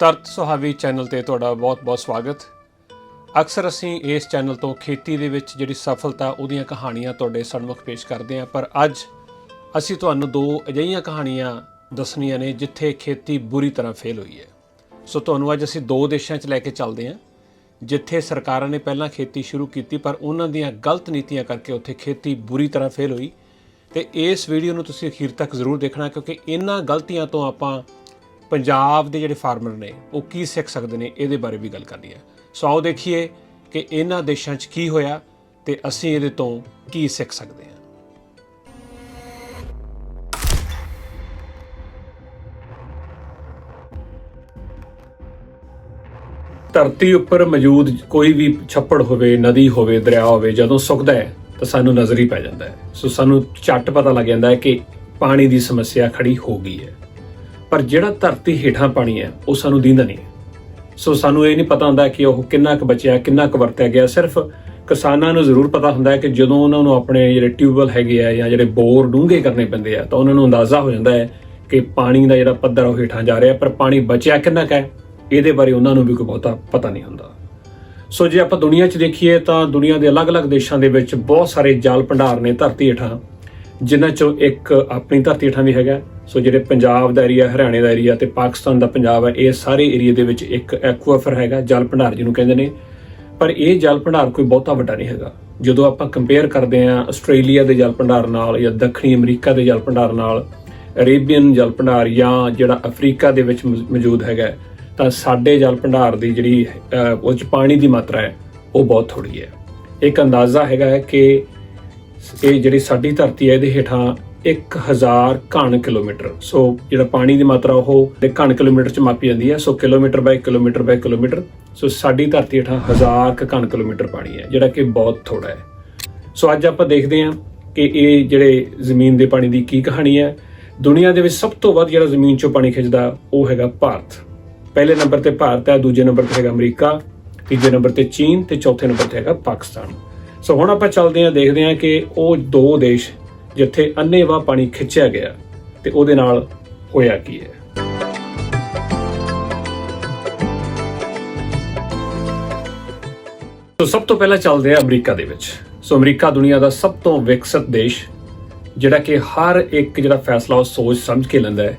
ਤਰਤ ਸੁਹਾਵੀ channel ਤੇ ਤੁਹਾਡਾ ਬਹੁਤ-ਬਹੁਤ ਸਵਾਗਤ। ਅਕਸਰ ਅਸੀਂ ਇਸ ਚੈਨਲ ਤੋਂ ਖੇਤੀ ਦੇ ਵਿੱਚ ਜਿਹੜੀ ਸਫਲਤਾ ਉਹਦੀਆਂ ਕਹਾਣੀਆਂ ਤੁਹਾਡੇ ਸਨਮੁਖ ਪੇਸ਼ ਕਰਦੇ ਹਾਂ, ਪਰ ਅੱਜ ਅਸੀਂ ਤੁਹਾਨੂੰ ਦੋ ਅਜਿਹੀਆਂ ਕਹਾਣੀਆਂ ਦੱਸਣੀਆਂ ਨੇ ਜਿੱਥੇ ਖੇਤੀ ਬੁਰੀ ਤਰ੍ਹਾਂ ਫੇਲ ਹੋਈ ਹੈ। ਸੋ ਤੁਹਾਨੂੰ ਅੱਜ ਅਸੀਂ ਦੋ ਦੇਸ਼ਾਂ 'ਚ ਲੈ ਕੇ ਚੱਲਦੇ ਹਾਂ, ਜਿੱਥੇ ਸਰਕਾਰਾਂ ਨੇ ਪਹਿਲਾਂ ਖੇਤੀ ਸ਼ੁਰੂ ਕੀਤੀ, ਪਰ ਉਹਨਾਂ ਦੀਆਂ ਗਲਤ ਨੀਤੀਆਂ ਕਰਕੇ ਉੱਥੇ ਖੇਤੀ ਬੁਰੀ ਤਰ੍ਹਾਂ ਫੇਲ ਹੋਈ। ਤੇ ਇਸ ਵੀਡੀਓ ਨੂੰ ਤੁਸੀਂ ਅਖੀਰ ਤੱਕ ਜ਼ਰੂਰ ਦੇਖਣਾ, ਕਿਉਂਕਿ ਇਹਨਾਂ ਗਲਤੀਆਂ ਤੋਂ ਆਪਾਂ ਪੰਜਾਬ ਦੇ ਜਿਹੜੇ ਫਾਰਮਰ ਨੇ, ਉਹ ਕੀ ਸਿੱਖ ਸਕਦੇ ਨੇ, ਇਹਦੇ ਬਾਰੇ ਵੀ ਗੱਲ ਕਰਨੀ ਹੈ। ਸੋ ਆਓ ਦੇਖੀਏ ਕਿ ਇਹਨਾਂ ਦੇਸ਼ਾਂ 'ਚ ਕੀ ਹੋਇਆ ਤੇ ਅਸੀਂ ਇਹਦੇ ਤੋਂ ਕੀ ਸਿੱਖ ਸਕਦੇ ਹਾਂ। ਧਰਤੀ ਉੱਪਰ ਮੌਜੂਦ ਕੋਈ ਵੀ ਛੱਪੜ ਹੋਵੇ, ਨਦੀ ਹੋਵੇ, ਦਰਿਆ ਹੋਵੇ, ਜਦੋਂ ਸੁੱਕਦਾ ਹੈ, ਤਾਂ ਸਾਨੂੰ ਨਜ਼ਰ ਹੀ ਪੈ ਜਾਂਦਾ ਹੈ। ਸੋ ਸਾਨੂੰ ਝੱਟ ਪਤਾ ਲੱਗ ਜਾਂਦਾ ਹੈ ਕਿ ਪਾਣੀ ਦੀ ਸਮੱਸਿਆ ਖੜੀ ਹੋ ਗਈ ਹੈ। ਪਰ ਜਿਹੜਾ ਧਰਤੀ ਹੇਠਾਂ ਪਾਣੀ ਹੈ, ਉਹ ਸਾਨੂੰ ਦਿੰਦਾ ਨਹੀਂ। ਸੋ ਸਾਨੂੰ ਇਹ ਨਹੀਂ ਪਤਾ ਹੁੰਦਾ ਕਿ ਉਹ ਕਿੰਨਾ ਕੁ ਬਚਿਆ, ਕਿੰਨਾ ਕੁ ਵਰਤਿਆ ਗਿਆ। ਸਿਰਫ ਕਿਸਾਨਾਂ ਨੂੰ ਜ਼ਰੂਰ ਪਤਾ ਹੁੰਦਾ ਹੈ ਕਿ ਜਦੋਂ ਉਹਨਾਂ ਨੂੰ ਆਪਣੇ ਜਿਹੜੇ ਟਿਊਬਵੈਲ ਹੈਗੇ ਆ ਜਾਂ ਜਿਹੜੇ ਬੋਰ ਡੂੰਘੇ ਕਰਨੇ ਪੈਂਦੇ ਆ, ਤਾਂ ਉਹਨਾਂ ਨੂੰ ਅੰਦਾਜ਼ਾ ਹੋ ਜਾਂਦਾ ਹੈ ਕਿ ਪਾਣੀ ਦਾ ਜਿਹੜਾ ਪੱਧਰ ਉਹ ਹੇਠਾਂ ਜਾ ਰਿਹਾ ਪਰ ਪਾਣੀ ਬਚਿਆ ਕਿੰਨਾ ਕੁ ਹੈ, ਇਹਦੇ ਬਾਰੇ ਉਹਨਾਂ ਨੂੰ ਵੀ ਕੋਈ ਬਹੁਤਾ ਪਤਾ ਨਹੀਂ ਹੁੰਦਾ। ਸੋ ਜੇ ਆਪਾਂ ਦੁਨੀਆ 'ਚ ਦੇਖੀਏ, ਤਾਂ ਦੁਨੀਆ ਦੇ ਅਲੱਗ-ਅਲੱਗ ਦੇਸ਼ਾਂ ਦੇ ਵਿੱਚ ਬਹੁਤ ਸਾਰੇ ਜਲ ਭੰਡਾਰ ਨੇ ਧਰਤੀ ਹੇਠਾਂ, ਜਿਨ੍ਹਾਂ 'ਚੋਂ ਇੱਕ ਆਪਣੀ ਧਰਤੀ ਹੇਠਾਂ ਵੀ ਹੈਗਾ ਸੋ ਜਿਹੜੇ ਪੰਜਾਬ ਦਾ ਏਰੀਆ ਹਰਿਆਣੇ ਦਾ ਏਰੀਆ ਤੇ ਪਾਕਿਸਤਾਨ ਦਾ ਪੰਜਾਬ ਹੈ, ਇਹ ਸਾਰੇ ਏਰੀਆ ਦੇ ਵਿੱਚ ਇੱਕ ਐਕੁਆਫਰ ਹੈਗਾ, ਜਲ ਭੰਡਾਰ ਜਿਹਨੂੰ ਕਹਿੰਦੇ ਨੇ। ਪਰ ਇਹ ਜਲ ਭੰਡਾਰ ਕੋਈ ਬਹੁਤਾ ਵੱਡਾ ਨਹੀਂ ਹੈਗਾ। ਜਦੋਂ ਆਪਾਂ ਕੰਪੇਅਰ ਕਰਦੇ ਹਾਂ ਆਸਟ੍ਰੇਲੀਆ ਦੇ ਜਲ ਭੰਡਾਰ ਨਾਲ ਜਾਂ ਦੱਖਣੀ ਅਮਰੀਕਾ ਦੇ ਜਲ ਭੰਡਾਰ ਨਾਲ, ਅਰੇਬੀਅਨ ਜਲ ਭੰਡਾਰ ਜਾਂ ਜਿਹੜਾ ਅਫਰੀਕਾ ਦੇ ਵਿੱਚ ਮੌਜੂਦ ਹੈਗਾ, ਤਾਂ ਸਾਡੇ ਜਲ ਭੰਡਾਰ ਦੀ ਜਿਹੜੀ ਉਹ 'ਚ ਪਾਣੀ ਦੀ ਮਾਤਰਾ ਹੈ, ਉਹ ਬਹੁਤ ਥੋੜੀ ਹੈ। ਇੱਕ ਅੰਦਾਜ਼ਾ ਹੈਗਾ ਹੈ ਕਿ ਇਹ ਜਿਹੜੀ ਸਾਡੀ ਧਰਤੀ ਹੈ, ਇਹਦੇ ਹੇਠਾਂ 1000 ਘਣ ਕਿਲੋਮੀਟਰ। ਸੋ ਜਿਹੜਾ ਪਾਣੀ ਦੀ ਮਾਤਰਾ ਉਹ ਘਣ ਕਿਲੋਮੀਟਰ ਚ ਮਾਪੀ ਜਾਂਦੀ ਹੈ। So kilometre by kilometre by kilometre. So ਸਾਡੀ ਧਰਤੀ ਹੇਠਾਂ 1000 ਕੁ ਘਣ ਕਿਲੋਮੀਟਰ ਪਾਣੀ ਹੈ, ਜਿਹੜਾ ਕਿ ਬਹੁਤ ਥੋੜਾ ਹੈ। ਸੋ ਅੱਜ ਆਪਾਂ ਦੇਖਦੇ ਹਾਂ ਕਿ ਇਹ ਜਿਹੜੇ ਜ਼ਮੀਨ ਦੇ ਪਾਣੀ ਦੀ ਕੀ ਕਹਾਣੀ ਹੈ। ਦੁਨੀਆ ਦੇ ਵਿੱਚ ਸਭ ਤੋਂ ਵੱਧ ਜਿਹੜਾ ਜ਼ਮੀਨ ਚੋਂ ਪਾਣੀ ਖਿੱਚਦਾ ਉਹ ਹੈਗਾ ਭਾਰਤ। ਪਹਿਲੇ ਨੰਬਰ ਤੇ ਭਾਰਤ ਹੈ, ਦੂਜੇ ਨੰਬਰ ਤੇ ਹੈਗਾ ਅਮਰੀਕਾ, ਤੀਜੇ ਨੰਬਰ ਤੇ ਚੀਨ ਤੇ ਚੌਥੇ ਨੰਬਰ ਤੇ ਹੈਗਾ ਪਾਕਿਸਤਾਨ। ਸੋ ਹੁਣ ਆਪਾਂ ਚੱਲਦੇ ਹਾਂ, ਦੇਖਦੇ ਹਾਂ ਕਿ ਉਹ ਦੋ ਦੇਸ਼ ਜਿੱਥੇ ਅੰਨੇਵਾਹ ਪਾਣੀ ਖਿੱਚਿਆ ਗਿਆ ਤੇ ਉਹਦੇ ਨਾਲ ਹੋਇਆ ਕੀ ਹੈ। ਸੋ ਸਭ ਤੋਂ ਪਹਿਲਾਂ ਚੱਲਦੇ ਆ ਅਮਰੀਕਾ ਦੇ ਵਿੱਚ। ਸੋ ਅਮਰੀਕਾ ਦੁਨੀਆ ਦਾ ਸਭ ਤੋਂ ਵਿਕਸਿਤ ਦੇਸ਼, ਜਿਹੜਾ ਕਿ ਹਰ ਇੱਕ ਜਿਹੜਾ ਫੈਸਲਾ ਉਹ ਸੋਚ ਸਮਝ ਕੇ ਲੈਂਦਾ ਹੈ।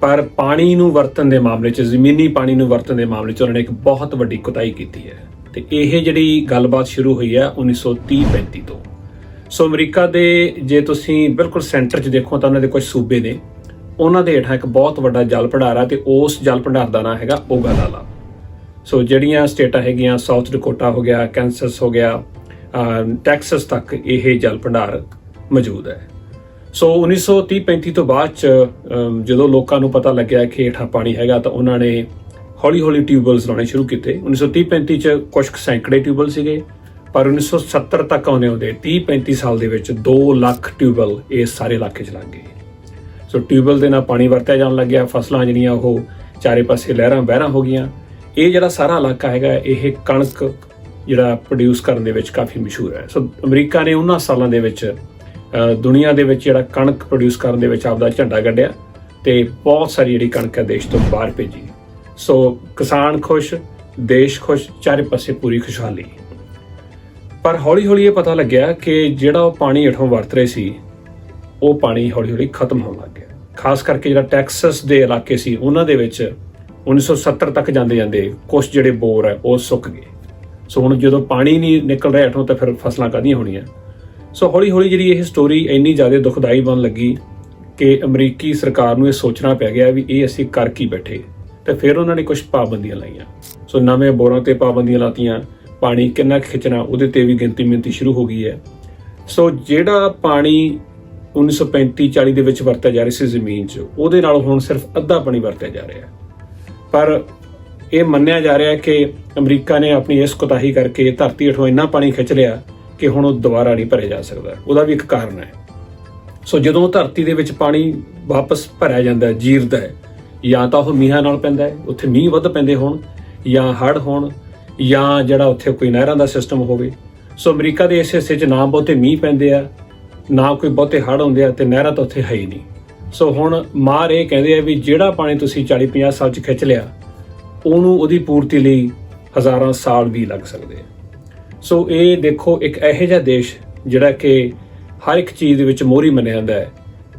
ਪਰ ਪਾਣੀ ਨੂੰ ਵਰਤਣ ਦੇ ਮਾਮਲੇ 'ਚ, ਜ਼ਮੀਨੀ ਪਾਣੀ ਨੂੰ ਵਰਤਣ ਦੇ ਮਾਮਲੇ 'ਚ ਉਹਨਾਂ ਨੇ ਇੱਕ ਬਹੁਤ ਵੱਡੀ ਕੁਤਾਈ ਕੀਤੀ ਹੈ। ਤੇ ਇਹ ਜਿਹੜੀ ਗੱਲਬਾਤ ਸ਼ੁਰੂ ਹੋਈ ਹੈ 1930-35 ਤੋਂ। ਸੋ ਅਮਰੀਕਾ ਦੇ ਜੇ ਤੁਸੀਂ ਬਿਲਕੁਲ ਸੈਂਟਰ 'ਚ ਦੇਖੋ ਤਾਂ ਉਹਨਾਂ ਦੇ ਕੁਝ ਸੂਬੇ ਨੇ। ਉਹਨਾਂ ਦੇ ਹੇਠਾਂ ਇੱਕ ਬਹੁਤ ਵੱਡਾ ਜਲ ਭੰਡਾਰ ਆ ਤੇ ਉਸ ਜਲ ਭੰਡਾਰ ਦਾ ਨਾਮ ਹੈਗਾ ਓਗਾਲਾਲਾ ਸੋ ਜਿਹੜੀਆਂ ਸਟੇਟਾਂ ਹੈਗੀਆਂ, ਸਾਊਥ ਡਕੋਟਾ ਹੋ ਗਿਆ, ਕੈਂਸਸ ਹੋ ਗਿਆ, ਅਹ, ਟੈਕਸਸ ਤੱਕ ਇਹ ਜਲ ਭੰਡਾਰ ਮੌਜੂਦ ਹੈ। ਸੋ 1930-35 ਤੋਂ ਬਾਅਦ ਚ ਜਦੋਂ ਲੋਕਾਂ ਨੂੰ ਪਤਾ ਲੱਗਿਆ ਕਿ ਹੇਠਾਂ ਪਾਣੀ ਹੈਗਾ ਤਾਂ ਉਹਨਾਂ ਨੇ ਹੌਲੀ-ਹੌਲੀ ਟਿਊਬਵੈਲਸ ਲਾਉਣੇ ਸ਼ੁਰੂ ਕੀਤੇ। 1930-35 ਚ ਕੁਝ ਕੁ ਸੈਂਕੜੇ ਟਿਊਬਵੈਲ ਸੀਗੇ। ਪਰ 1970 ਤੱਕ ਆਉਂਦੇ ਆਉਂਦੇ 30-35 ਸਾਲ ਦੇ ਵਿੱਚ 2 ਲੱਖ ਟਿਊਬਵੈਲ ਇਹ ਸਾਰੇ ਇਲਾਕੇ 'ਚ ਲੱਗ ਗਏ। ਸੋ ਟਿਊਬਵੈਲ ਦੇ ਨਾਲ ਪਾਣੀ ਵਰਤਿਆ ਜਾਣ ਲੱਗਿਆ ਫਸਲਾਂ ਜਿਹੜੀਆਂ ਉਹ ਚਾਰੇ ਪਾਸੇ ਲਹਿਰਾਂ ਬਹਿਰਾਂ ਹੋ ਗਈਆਂ। ਇਹ ਜਿਹੜਾ ਸਾਰਾ ਇਲਾਕਾ ਹੈਗਾ, ਇਹ ਕਣਕ ਜਿਹੜਾ ਪ੍ਰੋਡਿਊਸ ਕਰਨ ਦੇ ਵਿੱਚ ਕਾਫੀ ਮਸ਼ਹੂਰ ਹੈ। ਸੋ ਅਮਰੀਕਾ ਨੇ ਉਹਨਾਂ ਸਾਲਾਂ ਦੇ ਵਿੱਚ ਦੁਨੀਆ ਦੇ ਵਿੱਚ ਜਿਹੜਾ ਕਣਕ ਪ੍ਰੋਡਿਊਸ ਕਰਨ ਦੇ ਵਿੱਚ ਆਪਦਾ ਝੰਡਾ ਗੱਡਿਆ ਤੇ ਬਹੁਤ ਸਾਰੀ ਜਿਹੜੀ ਕਣਕ ਹੈ ਦੇਸ਼ ਤੋਂ ਬਾਹਰ ਭੇਜੀ। ਸੋ ਕਿਸਾਨ ਖੁਸ਼, ਦੇਸ਼ ਖੁਸ਼, ਚਾਰੇ ਪਾਸੇ ਪੂਰੀ ਖੁਸ਼ਹਾਲੀ। ਪਰ ਹੌਲੀ-ਹੌਲੀ ਇਹ ਪਤਾ ਲੱਗਿਆ ਕਿ ਜਿਹੜਾ ਉਹ ਪਾਣੀ ਹੇਠੋਂ ਵਰਤ ਰਹੇ ਸੀ, ਉਹ ਪਾਣੀ ਹੌਲੀ-ਹੌਲੀ ਖਤਮ ਹੋਣ ਲੱਗ ਗਿਆ। ਖਾਸ ਕਰਕੇ ਜਿਹੜਾ ਟੈਕਸਸ ਦੇ ਇਲਾਕੇ ਸੀ, ਉਹਨਾਂ ਦੇ ਵਿੱਚ 1970 ਤੱਕ ਜਾਂਦੇ ਜਾਂਦੇ ਕੁਝ ਜਿਹੜੇ ਬੋਰ ਹੈ ਉਹ ਸੁੱਕ ਗਏ। ਸੋ ਹੁਣ ਜਦੋਂ ਪਾਣੀ ਨਹੀਂ ਨਿਕਲ ਰਿਹਾ ਹੇਠੋਂ ਤਾਂ ਫਿਰ ਫਸਲਾਂ ਕਾਹਦੀਆਂ ਹੋਣੀਆਂ? ਸੋ ਹੌਲੀ-ਹੌਲੀ ਜਿਹੜੀ ਇਹ ਸਟੋਰੀ ਇੰਨੀ ਜ਼ਿਆਦਾ ਦੁਖਦਾਈ ਬਣ ਲੱਗੀ ਕਿ ਅਮਰੀਕੀ ਸਰਕਾਰ ਨੂੰ ਇਹ ਸੋਚਣਾ ਪੈ ਗਿਆ ਵੀ ਇਹ ਅਸੀਂ ਕਰ ਕੀ ਬੈਠੇ। ਤੇ ਫਿਰ ਉਹਨਾਂ ਨੇ ਕੁਝ ਪਾਬੰਦੀਆਂ ਲਾਈਆਂ। ਸੋ ਨਵੇਂ ਬੋਰਾਂ ਤੇ ਪਾਬੰਦੀਆਂ ਲਾਤੀਆਂ। ਪਾਣੀ ਕਿੰਨਾ ਕੁ ਖਿੱਚਣਾ, ਉਹਦੇ ਤੇ ਵੀ ਗਿਣਤੀ ਮਿੰਤੀ ਸ਼ੁਰੂ ਹੋ ਗਈ ਹੈ। ਸੋ ਜਿਹੜਾ ਪਾਣੀ 1935 40 ਦੇ ਵਿੱਚ ਵਰਤਿਆ ਜਾ ਰਿਹਾ ਸੀ ਜ਼ਮੀਨ 'ਚ, ਉਹਦੇ ਨਾਲ ਹੁਣ ਸਿਰਫ ਅੱਧਾ ਪਾਣੀ ਵਰਤਿਆ ਜਾ ਰਿਹਾ ਪਰ ਇਹ ਮੰਨਿਆ ਜਾ ਰਿਹਾ ਕਿ ਅਮਰੀਕਾ ਨੇ ਆਪਣੀ ਇਸ ਕੁਤਾਹੀ ਕਰਕੇ ਧਰਤੀ ਹੇਠੋਂ ਇੰਨਾ ਪਾਣੀ ਖਿੱਚ ਲਿਆ ਕਿ ਹੁਣ ਉਹ ਦੁਬਾਰਾ ਨਹੀਂ ਭਰਿਆ ਜਾ ਸਕਦਾ। ਉਹਦਾ ਵੀ ਇੱਕ ਕਾਰਨ ਹੈ। ਸੋ ਜਦੋਂ ਧਰਤੀ ਦੇ ਵਿੱਚ ਪਾਣੀ ਵਾਪਸ ਭਰਿਆ ਜਾਂਦਾ ਜੀਰਦਾ ਹੈ, ਜਾਂ ਤਾਂ ਉਹ ਮੀਂਹਾਂ ਨਾਲ ਪੈਂਦਾ ਹੈ, ਉੱਥੇ ਮੀਂਹ ਵੱਧ ਪੈਂਦੇ ਹੋਣ ਜਾਂ ਹੜ੍ਹ ਹੋਣ ਜਾਂ ਜਿਹੜਾ ਉੱਥੇ ਕੋਈ ਨਹਿਰਾਂ ਦਾ ਸਿਸਟਮ ਹੋਵੇ। ਸੋ ਅਮਰੀਕਾ ਦੇ ਇਸ ਹਿੱਸੇ 'ਚ ਨਾ ਬਹੁਤੇ ਮੀਂਹ ਪੈਂਦੇ ਆ, ਨਾ ਕੋਈ ਬਹੁਤੇ ਹੜ੍ਹ ਹੁੰਦੇ ਆ ਤੇ ਨਹਿਰਾਂ ਤਾਂ ਉੱਥੇ ਹੈ ਹੀ ਨਹੀਂ। ਸੋ ਹੁਣ ਮਾਰ ਇਹ ਕਹਿੰਦੇ ਆ ਵੀ ਜਿਹੜਾ ਪਾਣੀ ਤੁਸੀਂ 40 50 ਸਾਲ 'ਚ ਖਿੱਚ ਲਿਆ, ਉਹਨੂੰ ਉਹਦੀ ਪੂਰਤੀ ਲਈ ਹਜ਼ਾਰਾਂ ਸਾਲ ਵੀ ਲੱਗ ਸਕਦੇ ਆ। ਸੋ ਇਹ ਦੇਖੋ ਇੱਕ ਇਹੋ ਜਿਹਾ ਦੇਸ਼ ਜਿਹੜਾ ਕਿ ਹਰ ਇੱਕ ਚੀਜ਼ ਦੇ ਵਿੱਚ ਮੋਹਰੀ ਮੰਨਿਆ ਜਾਂਦਾ ਹੈ।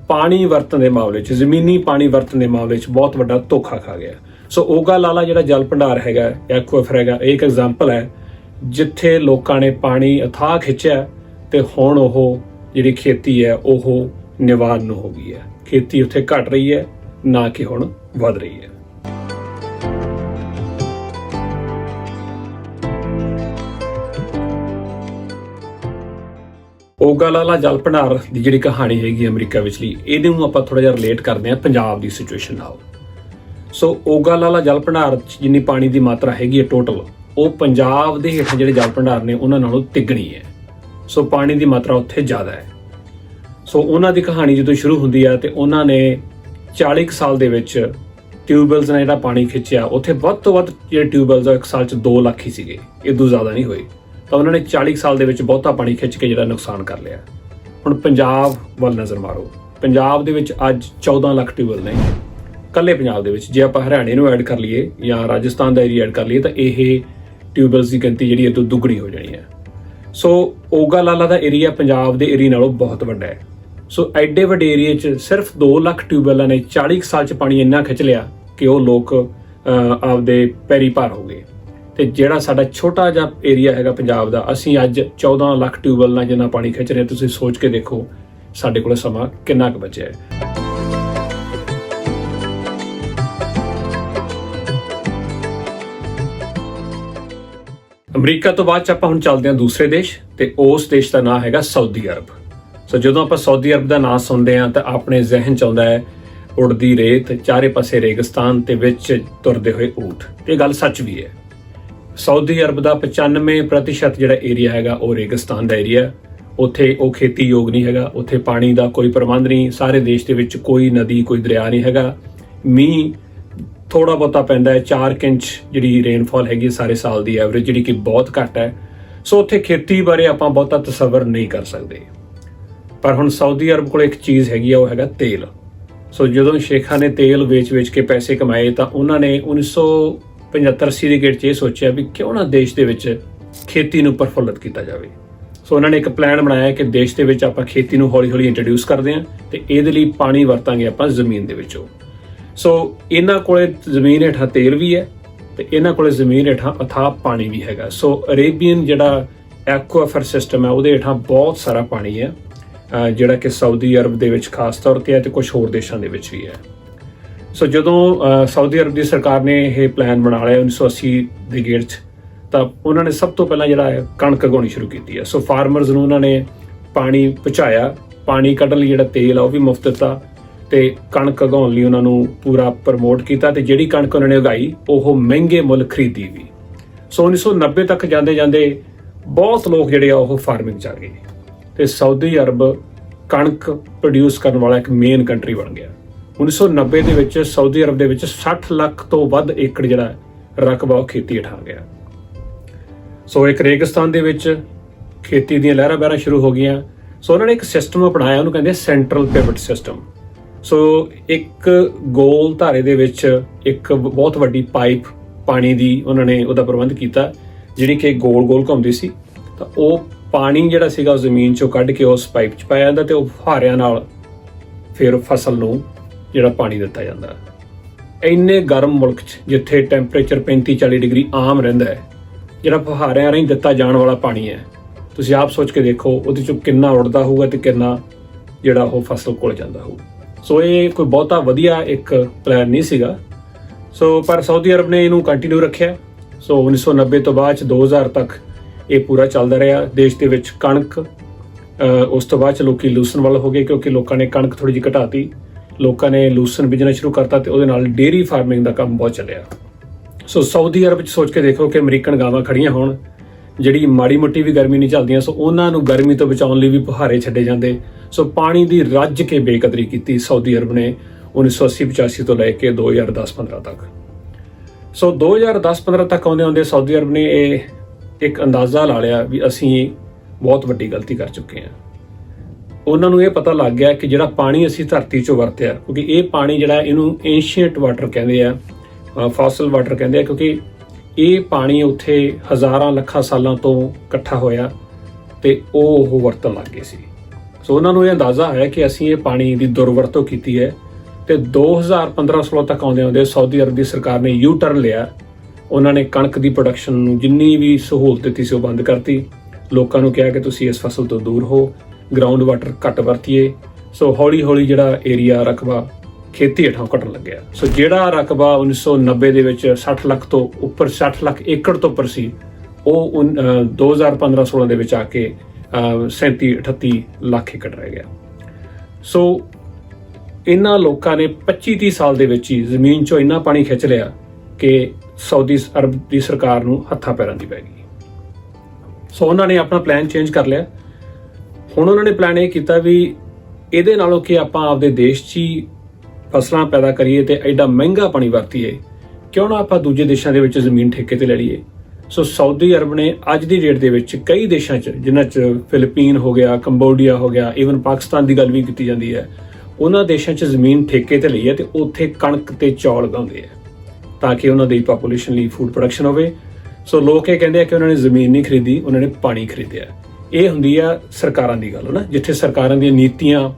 ਪਾਣੀ ਵਰਤਣ ਦੇ ਮਾਮਲੇ 'ਚ, ਜ਼ਮੀਨੀ ਪਾਣੀ ਵਰਤਣ ਦੇ ਮਾਮਲੇ 'ਚ ਬਹੁਤ ਵੱਡਾ ਧੋਖਾ ਖਾ ਗਿਆ। ਸੋ ਓਗਾ ਲਾਲਾ ਜਿਹੜਾ ਜਲ ਭੰਡਾਰ ਹੈਗਾ ਐਕੁਆਫਰ ਹੈਗਾ, ਇਹ ਇੱਕ ਐਗਜ਼ਾਮਪਲ ਹੈ, ਜਿੱਥੇ ਲੋਕਾਂ ਨੇ ਪਾਣੀ ਅਥਾਹ ਖਿੱਚਿਆ ਤੇ ਹੁਣ ਉਹ ਜਿਹੜੀ ਖੇਤੀ ਹੈ, ਉਹ ਨਿਵਾਰਨ ਨੂੰ ਹੋ ਗਈ ਹੈ। ਖੇਤੀ ਉੱਥੇ ਘਟ ਰਹੀ ਹੈ, ਨਾ ਕਿ ਹੁਣ ਵਧ ਰਹੀ ਹੈ। ਓਗਾਲਾਲਾ ਜਲ ਭੰਡਾਰ ਦੀ ਜਿਹੜੀ ਕਹਾਣੀ ਹੈਗੀ ਅਮਰੀਕਾ ਵਿਚਲੀ ਨੂੰ ਆਪਾਂ ਥੋੜਾ ਜਿਹਾ ਰਿਲੇਟ ਕਰਦੇ ਹਾਂ ਪੰਜਾਬ ਦੀ ਸਿਚੁਏਸ਼ਨ ਨਾਲ। ਸੋ ਓਗਾਲਾਲਾ ਜਲ ਭੰਡਾਰ 'ਚ ਜਿੰਨੀ ਪਾਣੀ ਦੀ ਮਾਤਰਾ ਹੈਗੀ ਹੈ ਟੋਟਲ ਉਹ ਪੰਜਾਬ ਦੇ ਹੇਠ ਜਿਹੜੇ ਜਲ ਭੰਡਾਰ ਨੇ ਉਹਨਾਂ ਨਾਲੋਂ ਤਿੱਗਣੀ ਹੈ। ਸੋ ਪਾਣੀ ਦੀ ਮਾਤਰਾ ਉੱਥੇ ਜ਼ਿਆਦਾ ਹੈ। ਸੋ ਉਹਨਾਂ ਦੀ ਕਹਾਣੀ ਜਦੋਂ ਸ਼ੁਰੂ ਹੁੰਦੀ ਆ ਤੇ ਉਹਨਾਂ ਨੇ 40 ਕੁ ਸਾਲ ਦੇ ਵਿੱਚ ਟਿਊਬਵੈਲਸ ਨਾਲ ਜਿਹੜਾ ਪਾਣੀ ਖਿੱਚਿਆ, ਉੱਥੇ ਵੱਧ ਤੋਂ ਵੱਧ ਜਿਹੜੇ ਟਿਊਬਵੈਲਸ ਆ, ਇੱਕ ਸਾਲ ਚ 2 ਲੱਖ ਹੀ ਸੀਗੇ। ਇਦੋਂ ਜ਼ਿਆਦਾ ਨਹੀਂ ਹੋਏ। ਤਾਂ ਉਹਨਾਂ ਨੇ 40 ਕੁ ਸਾਲ ਦੇ ਵਿੱਚ ਬਹੁਤਾ ਪਾਣੀ ਖਿੱਚ ਕੇ ਜਿਹੜਾ ਨੁਕਸਾਨ ਕਰ ਲਿਆ। ਹੁਣ ਪੰਜਾਬ ਵੱਲ ਨਜ਼ਰ ਮਾਰੋ। ਪੰਜਾਬ ਦੇ ਵਿੱਚ ਅੱਜ 14 ਲੱਖ ਟਿਊਬਵੈਲ ਨੇ। ਕੱਲੇ ਪੰਜਾਬ ਦੇ ਵਿੱਚ, ਜੇ ਆਪਾਂ ਹਰਿਆਣੇ ਨੂੰ ਐਡ ਕਰ ਲਈਏ ਜਾਂ ਰਾਜਸਥਾਨ ਦਾ ਏਰੀਆ ਐਡ ਕਰ ਲਈਏ ਤਾਂ ਇਹ ਟਿਊਬਵੈਲਸ ਦੀ ਗਿਣਤੀ ਜਿਹੜੀ ਇਹ ਤੋਂ ਦੁੱਗਣੀ ਹੋ ਜਾਣੀ ਹੈ। ਸੋ ਓਗਾਲਾਲਾ ਦਾ ਏਰੀਆ ਪੰਜਾਬ ਦੇ ਏਰੀਆ ਨਾਲੋਂ ਬਹੁਤ ਵੱਡਾ ਹੈ। ਸੋ ਐਡੇ ਵੱਡੇ ਏਰੀਆ 'ਚ ਸਿਰਫ 2 ਲੱਖ ਟਿਊਬਵੈਲਾਂ ਨੇ 40 ਕੁ ਸਾਲ 'ਚ ਪਾਣੀ ਇੰਨਾ ਖਿੱਚ ਲਿਆ ਕਿ ਉਹ ਲੋਕ ਆਪਦੇ ਪੈਰੀ ਭਾਰ ਹੋ ਗਏ। ਤੇ ਜਿਹੜਾ ਸਾਡਾ ਛੋਟਾ ਜਿਹਾ ਏਰੀਆ ਹੈਗਾ ਪੰਜਾਬ ਦਾ, ਅਸੀਂ ਅੱਜ 14 ਲੱਖ ਟਿਊਬਵੈਲ ਨਾਲ ਜਿੰਨਾ ਪਾਣੀ ਖਿੱਚ ਰਹੇ ਤੁਸੀਂ ਸੋਚ ਕੇ ਦੇਖੋ ਸਾਡੇ ਕੋਲ ਸਮਾਂ ਕਿੰਨਾ ਕੁ ਬਚਿਆ ਹੈ। ਅਮਰੀਕਾ ਤੋਂ ਬਾਅਦ ਚ ਆਪਾਂ ਹੁਣ ਚੱਲਦੇ ਹਾਂ ਦੂਸਰੇ ਦੇਸ਼ ਤੇ ਉਸ ਦੇਸ਼ ਦਾ ਨਾਮ ਹੈਗਾ ਸਾਊਦੀ ਅਰਬ। ਸੋ ਜਦੋਂ ਆਪਾਂ ਸਾਊਦੀ ਅਰਬ ਦਾ ਨਾਮ ਸੁਣਦੇ ਹਾਂ ਤਾਂ ਆਪਣੇ ਜ਼ਿਹਨ ਚ ਆਉਂਦਾ ਹੈ, ਉੜਦੀ ਰੇਤ, ਚਾਰੇ ਪਾਸੇ ਰੇਗਿਸਤਾਨ ਤੇ ਵਿੱਚ ਤੁਰਦੇ ਹੋਏ ਊਠ। ਤੇ ਇਹ ਗੱਲ ਸੱਚ ਵੀ ਹੈ। ਸਾਊਦੀ ਅਰਬ ਦਾ 95% ਜਿਹੜਾ ਏਰੀਆ ਹੈਗਾ, ਉਹ ਰੇਗਿਸਤਾਨ ਦਾ ਏਰੀਆ ਉੱਥੇ ਉਹ ਖੇਤੀ ਯੋਗ ਨਹੀਂ ਹੈਗਾ, ਉੱਥੇ ਪਾਣੀ ਦਾ ਕੋਈ ਪ੍ਰਬੰਧ ਨਹੀਂ, ਸਾਰੇ ਦੇਸ਼ ਦੇ ਵਿੱਚ ਕੋਈ ਨਦੀ, ਕੋਈ ਦਰਿਆ ਨਹੀਂ ਹੈਗਾ। ਮੀਂਹ ਥੋੜਾ ਬਹੁਤਾ ਪੈਂਦਾ ਹੈ। 4 ਇੰਚ ਜਿਹੜੀ ਰੇਨਫਾਲ ਹੈਗੀ ਸਾਰੇ ਸਾਲ ਦੀ ਐਵਰੇਜ ਜਿਹੜੀ ਕਿ ਬਹੁਤ ਘੱਟ ਹੈ। ਸੋ ਉੱਥੇ ਖੇਤੀ ਬਾਰੇ ਆਪਾਂ ਬਹੁਤਾ ਤਸਵਰ ਨਹੀਂ ਕਰ ਸਕਦੇ। ਪਰ ਹੁਣ ਸਾਊਦੀ ਅਰਬ ਕੋਲ ਇੱਕ ਚੀਜ਼ ਹੈਗੀ ਆ, ਉਹ ਹੈਗਾ ਤੇਲ। ਸੋ ਜਦੋਂ ਸ਼ੇਖਾਂ ਨੇ ਤੇਲ ਵੇਚ-ਵੇਚ ਕੇ ਪੈਸੇ ਕਮਾਏ ਤਾਂ ਉਹਨਾਂ ਨੇ 1975-80 ਦੇ ਗੇੜ 'ਚ ਇਹ ਸੋਚਿਆ ਵੀ ਕਿਉਂ ਨਾ ਦੇਸ਼ ਦੇ ਵਿੱਚ ਖੇਤੀ ਨੂੰ ਪ੍ਰਫੁੱਲਤ ਕੀਤਾ ਜਾਵੇ। ਸੋ ਉਹਨਾਂ ਨੇ ਇੱਕ ਪਲਾਨ ਬਣਾਇਆ ਕਿ ਦੇਸ਼ ਦੇ ਵਿੱਚ ਆਪਾਂ ਖੇਤੀ ਨੂੰ ਹੌਲੀ-ਹੌਲੀ ਇੰਟਰੋਡਿਊਸ ਕਰਦੇ ਹਾਂ ਤੇ ਇਹਦੇ ਲਈ ਪਾਣੀ ਵਰਤਾਂਗੇ ਆਪਾਂ ਜ਼ਮੀਨ ਦੇ ਵਿੱਚੋਂ। ਸੋ ਇਹਨਾਂ ਕੋਲੇ ਜ਼ਮੀਨ ਹੇਠਾਂ ਤੇਲ ਵੀ ਹੈ ਤੇ ਇਹਨਾਂ ਕੋਲੇ ਜ਼ਮੀਨ ਹੇਠਾਂ ਅਥਾਹ ਪਾਣੀ ਵੀ ਹੈਗਾ। ਸੋ ਅਰੇਬੀਅਨ ਜਿਹੜਾ ਐਕੁਆਫਰ ਸਿਸਟਮ ਹੈ, ਉਹਦੇ ਹੇਠਾਂ ਬਹੁਤ ਸਾਰਾ ਪਾਣੀ ਹੈ ਜਿਹੜਾ ਕਿ ਸਾਊਦੀ ਅਰਬ ਦੇ ਵਿੱਚ ਖਾਸ ਤੌਰ ਤੇ ਹੈ ਤੇ ਕੁਝ ਹੋਰ ਦੇਸ਼ਾਂ ਦੇ ਵਿੱਚ ਵੀ ਹੈ। ਸੋ ਜਦੋਂ ਸਾਊਦੀ ਅਰਬ ਦੀ ਸਰਕਾਰ ਨੇ ਇਹ ਪਲਾਨ ਬਣਾ ਲਿਆ 1980 ਦੇ ਗੇੜ 'ਚ, ਤਾਂ ਉਹਨਾਂ ਨੇ ਸਭ ਤੋਂ ਪਹਿਲਾਂ ਜਿਹੜਾ ਹੈ ਕਣਕ ਉਗਾਉਣੀ ਸ਼ੁਰੂ ਕੀਤੀ ਹੈ। ਸੋ ਫਾਰਮਰਸ ਨੂੰ ਉਹਨਾਂ ਨੇ ਪਾਣੀ ਪਹੁੰਚਾਇਆ, ਪਾਣੀ ਕੱਢਣ ਲਈ ਜਿਹੜਾ ਤੇਲ ਆ ਉਹ ਵੀ ਮੁਫਤ ਦਿੱਤਾ। ਤੇ ਕਣਕ ਉਗਾਉਣ ਲਈ ਉਹਨਾਂ ਨੂੰ ਪੂਰਾ ਪ੍ਰਮੋਟ ਕੀਤਾ ਤੇ ਜਿਹੜੀ ਕਣਕ ਉਹਨਾਂ ਨੇ ਉਗਾਈ, ਉਹ ਮਹਿੰਗੇ ਮੁੱਲ ਖਰੀਦੀ ਵੀ। ਸੋ 1990 ਤੱਕ ਜਾਂਦੇ ਜਾਂਦੇ ਬਹੁਤ ਲੋਕ ਜਿਹੜੇ ਆ ਉਹ ਫਾਰਮਿੰਗ ਚ ਆ ਗਏ। ਤੇ ਸਾਊਦੀ ਅਰਬ ਕਣਕ ਪ੍ਰੋਡਿਊਸ ਕਰਨ ਵਾਲਾ ਇੱਕ ਮੇਨ ਕੰਟਰੀ ਬਣ ਗਿਆ। 1990 ਦੇ ਵਿੱਚ ਸਾਊਦੀ ਅਰਬ ਦੇ ਵਿੱਚ 60 ਲੱਖ ਤੋਂ ਵੱਧ ਏਕੜ ਜਿਹੜਾ ਰਕਬਾ ਉਹ ਖੇਤੀ ਹਟਾ ਗਿਆ। ਸੋ ਇੱਕ ਰੇਗਿਸਤਾਨ ਦੇ ਵਿੱਚ ਖੇਤੀ ਦੀਆਂ ਲਹਿਰਾਂ ਬਹਿਰਾਂ ਸ਼ੁਰੂ ਹੋ ਗਈਆਂ। ਸੋ ਉਹਨਾਂ ਨੇ ਇੱਕ ਸਿਸਟਮ ਅਪਣਾਇਆ, ਉਹਨੂੰ ਕਹਿੰਦੇ ਸੈਂਟਰਲ ਪਿਵਟ ਸਿਸਟਮ ਸੋ ਇੱਕ ਗੋਲ ਧਾਰੇ ਦੇ ਵਿੱਚ ਇੱਕ ਬਹੁਤ ਵੱਡੀ ਪਾਈਪ ਪਾਣੀ ਦੀ ਉਹਨਾਂ ਨੇ ਉਹਦਾ ਪ੍ਰਬੰਧ ਕੀਤਾ, ਜਿਹੜੀ ਕਿ ਗੋਲ ਗੋਲ ਘੁੰਮਦੀ ਸੀ। ਤਾਂ ਉਹ ਪਾਣੀ ਜਿਹੜਾ ਸੀਗਾ ਉਹ ਜ਼ਮੀਨ ਚੋਂ ਕੱਢ ਕੇ ਉਸ ਪਾਈਪ 'ਚ ਪਾਇਆ ਜਾਂਦਾ ਤੇ ਉਹ ਫੁਹਾਰਿਆਂ ਨਾਲ ਫਿਰ ਫਸਲ ਨੂੰ ਜਿਹੜਾ ਪਾਣੀ ਦਿੱਤਾ ਜਾਂਦਾ। ਇੰਨੇ ਗਰਮ ਮੁਲਕ 'ਚ ਜਿੱਥੇ ਟੈਂਪਰੇਚਰ 35 40 ਡਿਗਰੀ ਆਮ ਰਹਿੰਦਾ ਹੈ, ਜਿਹੜਾ ਫੁਹਾਰਿਆਂ ਰਾਹੀਂ ਦਿੱਤਾ ਜਾਣ ਵਾਲਾ ਪਾਣੀ ਹੈ, ਤੁਸੀਂ ਆਪ ਸੋਚ ਕੇ ਦੇਖੋ ਉਹਦੇ ਚੋਂ ਕਿੰਨਾ ਉੜਦਾ ਹੋਊਗਾ ਤੇ ਕਿੰਨਾ ਜਿਹੜਾ ਉਹ ਫਸਲ ਕੋਲ ਜਾਂਦਾ ਹੋਊ। ਸੋ ਇਹ ਕੋਈ ਬਹੁਤਾ ਵਧੀਆ ਇੱਕ ਪਲਾਨ ਨਹੀਂ ਸੀਗਾ। ਸੋ ਪਰ ਸਾਊਦੀ ਅਰਬ ਨੇ ਇਹਨੂੰ ਕੰਟੀਨਿਊ ਰੱਖਿਆ। ਸੋ 1990 ਤੋਂ ਬਾਅਦ ਚ 2000 ਤੱਕ ਇਹ ਪੂਰਾ ਚੱਲਦਾ ਰਿਹਾ। ਦੇਸ਼ ਦੇ ਵਿੱਚ ਕਣਕ ਉਸ ਤੋਂ ਬਾਅਦ ਚ ਲੋਕੀ ਲੂਸਨ ਵੱਲ ਹੋ ਗਏ ਕਿਉਂਕਿ ਲੋਕਾਂ ਨੇ ਕਣਕ ਥੋੜੀ ਜਿਹੀ ਘਟਾਤੀ। ਲੋਕਾਂ ਨੇ ਲੂਸਨ ਬਿਜ਼ਨਸ ਸ਼ੁਰੂ ਕਰਤਾ ਤੇ ਉਹਦੇ ਨਾਲ ਡੇਰੀ ਫਾਰਮਿੰਗ ਦਾ ਕੰਮ ਬਹੁਤ ਚੱਲਿਆ। ਸੋ ਸਾਊਦੀ ਅਰਬ ਚ ਸੋਚ ਕੇ ਦੇਖੋ ਕਿ ਅਮਰੀਕਨ ਗਾਵਾਂ ਖੜੀਆਂ ਹੋਣ। ਜਿਹੜੀ ਮਾੜੀ ਮੋਟੀ ਵੀ ਗਰਮੀ ਨਹੀਂ ਚੱਲਦੀਆਂ ਸੋ ਉਹਨਾਂ ਨੂੰ ਗਰਮੀ ਤੋਂ ਬਚਾਉਣ ਲਈ ਵੀ ਪੁਹਾਰੇ ਛੱਡੇ ਜਾਂਦੇ। ਸੋ ਪਾਣੀ ਦੀ ਰੱਜ ਕੇ ਬੇਕਦਰੀ ਕੀਤੀ ਸਾਊਦੀ ਅਰਬ ਨੇ 1980-85 ਤੋਂ ਲੈ ਕੇ 2010-15 ਤੱਕ। ਸੋ 2010-15 ਤੱਕ ਆਉਂਦੇ ਆਉਂਦੇ ਸਾਊਦੀ ਅਰਬ ਨੇ ਇਹ ਇੱਕ ਅੰਦਾਜ਼ਾ ਲਾ ਲਿਆ ਵੀ ਅਸੀਂ ਬਹੁਤ ਵੱਡੀ ਗਲਤੀ ਕਰ ਚੁੱਕੇ ਹਾਂ। ਉਹਨਾਂ ਨੂੰ ਇਹ ਪਤਾ ਲੱਗ ਗਿਆ ਕਿ ਜਿਹੜਾ ਪਾਣੀ ਅਸੀਂ ਧਰਤੀ 'ਚੋਂ ਵਰਤਿਆ, ਕਿਉਂਕਿ ਇਹ ਪਾਣੀ ਜਿਹੜਾ ਇਹਨੂੰ ਐਂਸ਼ੀਅੰਟ ਵਾਟਰ ਕਹਿੰਦੇ ਆ ਫਾਸਲ ਵਾਟਰ ਕਹਿੰਦੇ ਆ, ਕਿਉਂਕਿ ਇਹ ਪਾਣੀ ਉੱਥੇ ਹਜ਼ਾਰਾਂ ਲੱਖਾਂ ਸਾਲਾਂ ਤੋਂ ਇਕੱਠਾ ਹੋਇਆ ਤੇ ਉਹ ਉਹ ਵਰਤਣ ਲੱਗ ਗਏ ਸੀ। ਸੋ ਉਹਨਾਂ ਨੂੰ ਇਹ ਅੰਦਾਜ਼ਾ ਹੈ ਕਿ ਅਸੀਂ ਇਹ ਪਾਣੀ ਦੀ ਦੁਰਵਰਤੋਂ ਕੀਤੀ ਹੈ ਤੇ 2015-16 ਤੱਕ ਆਉਂਦੇ ਆਉਂਦੇ ਸਾਊਦੀ ਅਰਬ ਦੀ ਸਰਕਾਰ ਨੇ ਯੂ ਟਰਨ ਲਿਆ। ਉਹਨਾਂ ਨੇ ਕਣਕ ਦੀ ਪ੍ਰੋਡਕਸ਼ਨ ਨੂੰ ਜਿੰਨੀ ਵੀ ਸਹੂਲਤ ਦਿੱਤੀ ਸੀ ਉਹ ਬੰਦ ਕਰਤੀ। ਲੋਕਾਂ ਨੂੰ ਕਿਹਾ ਕਿ ਤੁਸੀਂ ਇਸ ਫਸਲ ਤੋਂ ਦੂਰ ਹੋ ਗਰਾਊਂਡ ਵਾਟਰ ਘੱਟ ਵਰਤੀਏ। ਸੋ ਹੌਲੀ ਹੌਲੀ ਜਿਹੜਾ ਏਰੀਆ ਰਕਬਾ ਖੇਤੀ ਹੇਠਾਂ ਘਟਣ ਲੱਗਿਆ। ਸੋ ਜਿਹੜਾ ਰਕਬਾ 1990 ਦੇ ਵਿੱਚ 60 ਲੱਖ ਤੋਂ ਉੱਪਰ 60 ਲੱਖ ਏਕੜ ਤੋਂ ਉੱਪਰ ਸੀ, ਉਹ ਉਨ- ਅਹ 2015-16 ਦੇ ਵਿੱਚ ਆ ਕੇ 37 38 ਲੱਖ ਏਕੜ ਰਹਿ ਗਿਆ। ਸੋ ਇਹਨਾਂ ਲੋਕਾਂ ਨੇ 25-30 ਸਾਲ ਦੇ ਵਿੱਚ ਹੀ ਜ਼ਮੀਨ 'ਚੋਂ ਇੰਨਾ ਪਾਣੀ ਖਿੱਚ ਲਿਆ ਕਿ ਸਾਊਦੀ ਅਰਬ ਦੀ ਸਰਕਾਰ ਨੂੰ ਹੱਥਾਂ ਪੈਰਾਂ ਦੀ ਪੈ ਗਈ। ਸੋ ਉਹਨਾਂ ਨੇ ਆਪਣਾ ਪਲਾਨ ਚੇਂਜ ਕਰ ਲਿਆ। ਹੁਣ ਉਹਨਾਂ ਨੇ ਪਲਾਨ ਇਹ ਕੀਤਾ ਵੀ ਇਹਦੇ ਨਾਲੋਂ ਕਿ ਆਪਾਂ ਆਪਦੇ ਦੇਸ਼ 'ਚ ਹੀ ਫਸਲਾਂ ਪੈਦਾ ਕਰੀਏ ਤੇ ਐਡਾ ਮਹਿੰਗਾ ਪਾਣੀ ਵਰਤੀਏ, ਕਿਉਂ ਨਾ ਆਪਾਂ ਦੂਜੇ ਦੇਸ਼ਾਂ ਦੇ ਵਿੱਚ ਜ਼ਮੀਨ ਠੇਕੇ ਤੇ ਲੈ ਲਈਏ? ਸੋ ਸਾਊਦੀ ਅਰਬ ਨੇ ਅੱਜ ਦੀ ਡੇਟ ਦੇ ਵਿੱਚ ਕਈ ਦੇਸ਼ਾਂ 'ਚ, ਜਿਨ੍ਹਾਂ 'ਚ ਫਿਲੀਪੀਨ ਹੋ ਗਿਆ, ਕੰਬੋਡੀਆ ਹੋ ਗਿਆ ਈਵਨ ਪਾਕਿਸਤਾਨ ਦੀ ਗੱਲ ਵੀ ਕੀਤੀ ਜਾਂਦੀ ਹੈ, ਉਹਨਾਂ ਦੇਸ਼ਾਂ 'ਚ ਜ਼ਮੀਨ ਠੇਕੇ ਤੇ ਲਈ ਹੈ ਤੇ ਉੱਥੇ ਕਣਕ ਤੇ ਚੌਲ ਉਗਾਉਂਦੇ ਆ ਤਾਂ ਕਿ ਉਹਨਾਂ ਦੀ ਪੋਪੂਲੇਸ਼ਨ ਲਈ ਫੂਡ ਪ੍ਰੋਡਕਸ਼ਨ ਹੋਵੇ। ਸੋ ਲੋਕ ਇਹ ਕਹਿੰਦੇ ਆ ਕਿ ਉਹਨਾਂ ਨੇ ਜ਼ਮੀਨ ਨਹੀਂ ਖਰੀਦੀ, ਉਹਨਾਂ ਨੇ ਪਾਣੀ ਖਰੀਦਿਆ। ਇਹ ਹੁੰਦੀ ਆ ਸਰਕਾਰਾਂ ਦੀ ਗੱਲ ਨਾ ਜਿੱਥੇ ਸਰਕਾਰਾਂ ਦੀਆਂ ਨੀਤੀਆਂ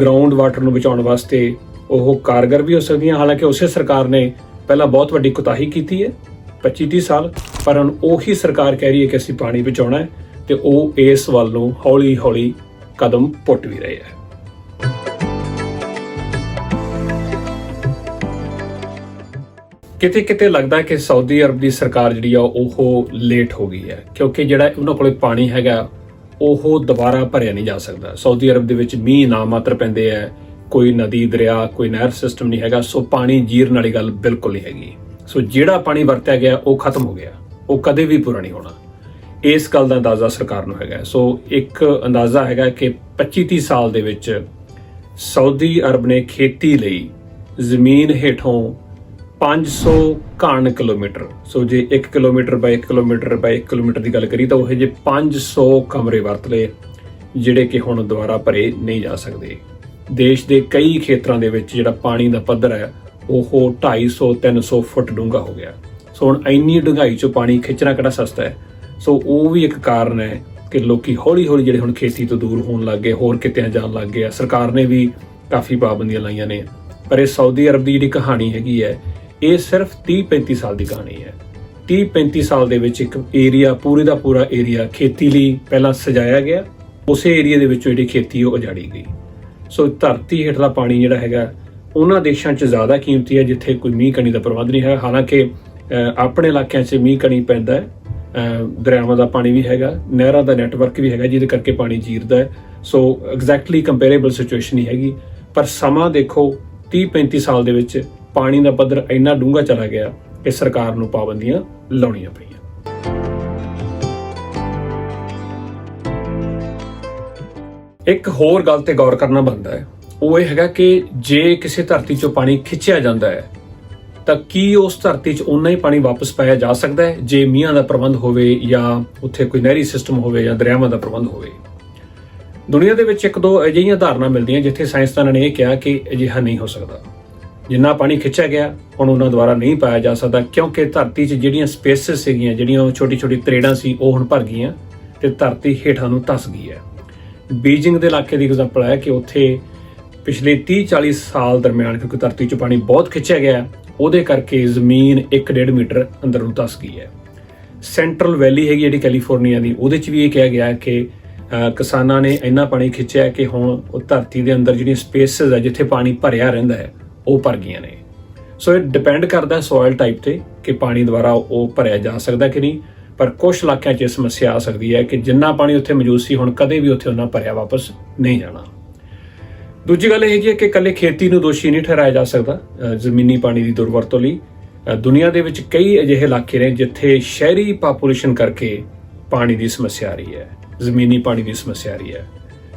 ਗਰਾਊਂਡ ਵਾਟਰ ਨੂੰ ਬਚਾਉਣ ਵਾਸਤੇ ਉਹ ਕਾਰਗਰ ਵੀ ਹੋ ਸਕਦੀਆਂ, ਹਾਲਾਂਕਿ ਉਸੇ ਸਰਕਾਰ ਨੇ ਪਹਿਲਾਂ ਬਹੁਤ ਵੱਡੀ ਕੁਤਾਹੀ ਕੀਤੀ ਹੈ। 25-30 ਸਾਲ, ਪਰ ਹੁਣ ਉਹੀ ਸਰਕਾਰ ਕਹਿ ਰਹੀ ਹੈ ਕਿ ਅਸੀਂ ਪਾਣੀ ਬਚਾਉਣਾ ਹੈ ਤੇ ਉਹ ਇਸ ਵੱਲ ਨੂੰ ਹੌਲੀ-ਹੌਲੀ ਕਦਮ ਪੁੱਟ ਵੀ ਰਹੇ ਹੈ। ਕਿਤੇ ਕਿਤੇ ਲੱਗਦਾ ਕਿ ਸਾਊਦੀ ਅਰਬ ਦੀ ਸਰਕਾਰ ਜਿਹੜੀ ਆ, ਉਹ ਲੇਟ ਹੋ ਗਈ ਹੈ, ਕਿਉਂਕਿ ਜਿਹੜਾ ਉਹਨਾਂ ਕੋਲੇ ਪਾਣੀ ਹੈਗਾ, ਉਹ ਦੁਬਾਰਾ ਭਰਿਆ ਨਹੀਂ ਜਾ ਸਕਦਾ। ਸਾਊਦੀ ਅਰਬ ਦੇ ਵਿੱਚ ਮੀਂਹ ਨਾ ਮਾਤਰ ਪੈਂਦੇ ਆ ਕੋਈ ਨਦੀ, ਦਰਿਆ, ਕੋਈ ਨਹਿਰ ਸਿਸਟਮ ਨਹੀਂ ਹੈਗਾ, ਸੋ ਪਾਣੀ ਜੀਰਨ ਵਾਲੀ ਗੱਲ ਬਿਲਕੁਲ ਨਹੀਂ ਹੈਗੀ। ਸੋ ਜਿਹੜਾ ਪਾਣੀ ਵਰਤਿਆ ਗਿਆ, ਉਹ ਖਤਮ ਹੋ ਗਿਆ। ਉਹ ਕਦੇ ਵੀ ਪੂਰਾ ਨਹੀਂ ਹੋਣਾ। ਇਸ ਗੱਲ ਦਾ ਅੰਦਾਜ਼ਾ ਸਰਕਾਰ ਨੂੰ ਹੈਗਾ। ਸੋ ਇੱਕ ਅੰਦਾਜ਼ਾ ਹੈਗਾ ਕਿ 25-30 ਸਾਲ ਦੇ ਵਿੱਚ ਸਾਊਦੀ ਅਰਬ ਨੇ ਖੇਤੀ ਲਈ ਜ਼ਮੀਨ ਹੇਠੋਂ 500 ਘਣ ਕਿਲੋਮੀਟਰ, ਸੋ ਜੇ 1 kilometre by 1 kilometre by 1 kilometre ਦੀ ਗੱਲ ਕਰੀ ਤਾਂ ਉਹ ਜੇ 500 ਕਮਰੇ ਵਰਤ ਲਏ, ਜਿਹੜੇ ਕਿ ਹੁਣ ਦੁਬਾਰਾ ਭਰੇ ਨਹੀਂ ਜਾ ਸਕਦੇ। ਦੇਸ਼ ਦੇ ਕਈ ਖੇਤਰਾਂ ਦੇ ਵਿੱਚ ਜਿਹੜਾ ਪਾਣੀ ਦਾ ਪੱਧਰ ਹੈ ਉਹ 250 300 ਫੁੱਟ ਡੂੰਘਾ ਹੋ ਗਿਆ। ਸੋ ਹੁਣ ਇੰਨੀ ਡੂੰਘਾਈ 'ਚੋਂ ਪਾਣੀ ਖਿੱਚਣਾ ਕਿਹੜਾ ਸਸਤਾ ਹੈ? ਸੋ ਉਹ ਵੀ ਇੱਕ ਕਾਰਨ ਹੈ ਕਿ ਲੋਕੀ ਹੌਲੀ-ਹੌਲੀ ਜਿਹੜੇ ਹੁਣ ਖੇਤੀ ਤੋਂ ਦੂਰ ਹੋਣ ਲੱਗ ਗਏ, ਹੋਰ ਕਿਤਿਆਂ ਜਾਣ ਲੱਗ ਗਏ ਆ। ਸਰਕਾਰ ਨੇ ਵੀ ਕਾਫੀ ਪਾਬੰਦੀਆਂ ਲਾਈਆਂ ਨੇ। ਪਰ ਇਹ ਸਾਊਦੀ ਅਰਬ ਦੀ ਜਿਹੜੀ ਕਹਾਣੀ ਹੈਗੀ ਹੈ, ਇਹ ਸਿਰਫ 30-35 ਸਾਲ ਦੀ ਕਹਾਣੀ ਹੈ। 30-35 ਸਾਲ ਦੇ ਵਿੱਚ ਇੱਕ ਏਰੀਆ, ਪੂਰੇ ਦਾ ਪੂਰਾ ਏਰੀਆ ਖੇਤੀ ਲਈ ਪਹਿਲਾਂ ਸਜਾਇਆ ਗਿਆ। ਉਸੇ ਏਰੀਆ ਦੇ ਵਿੱਚੋਂ ਜਿਹੜੀ ਖੇਤੀ ਉਹ ਉਜਾੜੀ ਗਈ। ਸੋ ਧਰਤੀ ਹੇਠਲਾ ਪਾਣੀ ਜਿਹੜਾ ਹੈਗਾ ਉਹਨਾਂ ਦੇਸ਼ਾਂ 'ਚ ਜ਼ਿਆਦਾ ਕੀਮਤੀ ਹੈ, ਜਿੱਥੇ ਕੋਈ ਮੀਂਹ ਕਣੀ ਦਾ ਪ੍ਰਬੰਧ ਨਹੀਂ ਹੈ। ਹਾਲਾਂਕਿ ਆਪਣੇ ਇਲਾਕਿਆਂ 'ਚ ਮੀਂਹ ਕਣੀ ਪੈਂਦਾ ਹੈ। ਦਰਿਆਵਾਂ ਦਾ ਪਾਣੀ ਵੀ ਹੈਗਾ, ਨਹਿਰਾਂ ਦਾ ਨੈਟਵਰਕ ਵੀ ਹੈਗਾ, ਜਿਹਦੇ ਕਰਕੇ ਪਾਣੀ ਜੀਰਦਾ ਹੈ। ਸੋ ਐਗਜ਼ੈਕਟਲੀ ਕੰਪੈਰੀਬਲ ਸਿਚੁਏਸ਼ਨ ਨਹੀਂ ਹੈਗੀ। ਪਰ ਸਮਾਂ ਦੇਖੋ 30 35 ਸਾਲ ਦੇ ਵਿੱਚ ਪਾਣੀ ਦਾ ਪੱਧਰ ਇੰਨਾ ਡੂੰਘਾ ਚਲਾ ਗਿਆ, ਕਿ ਸਰਕਾਰ ਨੂੰ ਪਾਬੰਦੀਆਂ ਲਾਉਣੀਆਂ ਪਈਆਂ। ਇੱਕ ਹੋਰ ਗੱਲ ਤੇ ਗੌਰ ਕਰਨਾ ਬਣਦਾ ਹੈ। ਉਹ ਇਹ ਹੈਗਾ ਕਿ ਜੇ ਕਿਸੇ ਧਰਤੀ 'ਚੋਂ ਪਾਣੀ ਖਿੱਚਿਆ ਜਾਂਦਾ ਹੈ, ਤਾਂ ਕੀ ਉਸ ਧਰਤੀ 'ਚ ਉਨਾ ਹੀ ਪਾਣੀ ਵਾਪਸ ਪਾਇਆ ਜਾ ਸਕਦਾ ਹੈ? ਜੇ ਮੀਂਹਾਂ ਦਾ ਪ੍ਰਬੰਧ ਹੋਵੇ ਜਾਂ ਉੱਥੇ ਕੋਈ ਨਹਿਰੀ ਸਿਸਟਮ ਹੋਵੇ ਜਾਂ ਦਰਿਆਵਾਂ ਦਾ ਪ੍ਰਬੰਧ ਹੋਵੇ। ਦੁਨੀਆ ਦੇ ਵਿੱਚ ਇੱਕ ਦੋ ਅਜਿਹੀਆਂ ਧਾਰਨਾ ਮਿਲਦੀਆਂ ਜਿੱਥੇ ਸਾਇੰਸਦਾਨਾਂ ਨੇ ਇਹ ਕਿਹਾ ਕਿ ਅਜਿਹਾ ਨਹੀਂ ਹੋ ਸਕਦਾ। ਜਿੰਨਾ ਪਾਣੀ ਖਿੱਚਿਆ ਗਿਆ, ਹੁਣ ਉਹਨਾਂ ਦੁਆਰਾ ਨਹੀਂ ਪਾਇਆ ਜਾ ਸਕਦਾ ਕਿਉਂਕਿ ਧਰਤੀ 'ਚ ਜਿਹੜੀਆਂ ਸਪੇਸਿਸ ਸੀਗੀਆਂ, ਜਿਹੜੀਆਂ ਉਹ ਛੋਟੀ ਛੋਟੀ ਤਰੇੜਾਂ ਸੀ, ਉਹ ਹੁਣ ਭਰ ਗਈਆਂ ਤੇ ਧਰਤੀ ਹੇਠਾਂ ਨੂੰ ਧਸ ਗਈ ਹੈ। ਬੀਜਿੰਗ ਦੇ ਇਲਾਕੇ ਦੀ ਐਗਜ਼ਾਮਪਲ ਹੈ ਕਿ ਉੱਥੇ ਪਿਛਲੇ 30-40 ਸਾਲ ਦਰਮਿਆਨ, ਕਿਉਂਕਿ ਧਰਤੀ 'ਚ ਪਾਣੀ ਬਹੁਤ ਖਿੱਚਿਆ ਗਿਆ ਉਹਦੇ ਕਰਕੇ ਜ਼ਮੀਨ 1.5 ਮੀਟਰ ਅੰਦਰ ਨੂੰ ਧਸ ਗਈ ਹੈ। ਸੈਂਟਰਲ ਵੈਲੀ ਹੈਗੀ ਜਿਹੜੀ ਕੈਲੀਫੋਰਨੀਆ ਦੀ, ਉਹਦੇ 'ਚ ਵੀ ਇਹ ਕਿਹਾ ਗਿਆ ਕਿ ਕਿਸਾਨਾਂ ਨੇ ਇੰਨਾ ਪਾਣੀ ਖਿੱਚਿਆ ਕਿ ਹੁਣ ਉਹ ਧਰਤੀ ਦੇ ਅੰਦਰ ਜਿਹੜੀਆਂ ਸਪੇਸਿਸ ਹੈ, ਜਿੱਥੇ ਪਾਣੀ ਭਰਿਆ ਰਹਿੰਦਾ ਹੈ, ਉਹ ਭਰ ਗਈਆਂ ਨੇ। ਸੋ ਇਹ ਡਿਪੈਂਡ ਕਰਦਾ ਸੋਇਲ ਟਾਈਪ ਤੇ ਕਿ ਪਾਣੀ ਦੁਆਰਾ ਉਹ ਭਰਿਆ ਜਾ ਸਕਦਾ ਕਿ ਨਹੀਂ, ਪਰ ਕੁਝ ਇਲਾਕਿਆਂ 'ਚ ਇਹ ਸਮੱਸਿਆ ਆ ਸਕਦੀ ਹੈ ਕਿ ਜਿੰਨਾ ਪਾਣੀ ਉੱਥੇ ਮੌਜੂਦ ਸੀ, ਹੁਣ ਕਦੇ ਵੀ ਉੱਥੇ ਉਹਨਾਂ ਭਰਿਆ ਵਾਪਸ ਨਹੀਂ ਜਾਣਾ। ਦੂਜੀ ਗੱਲ ਇਹ ਹੈਗੀ ਹੈ ਕਿ ਇਕੱਲੇ ਖੇਤੀ ਨੂੰ ਦੋਸ਼ੀ ਨਹੀਂ ਠਹਿਰਾਇਆ ਜਾ ਸਕਦਾ ਜ਼ਮੀਨੀ ਪਾਣੀ ਦੀ ਦੁਰਵਰਤੋਂ ਲਈ। ਦੁਨੀਆ ਦੇ ਵਿੱਚ ਕਈ ਅਜਿਹੇ ਇਲਾਕੇ ਨੇ ਜਿੱਥੇ ਸ਼ਹਿਰੀ ਪਾਪੂਲੇਸ਼ਨ ਕਰਕੇ ਪਾਣੀ ਦੀ ਸਮੱਸਿਆ ਆ ਰਹੀ ਹੈ, ਜ਼ਮੀਨੀ ਪਾਣੀ ਦੀ ਸਮੱਸਿਆ ਆ ਰਹੀ ਹੈ।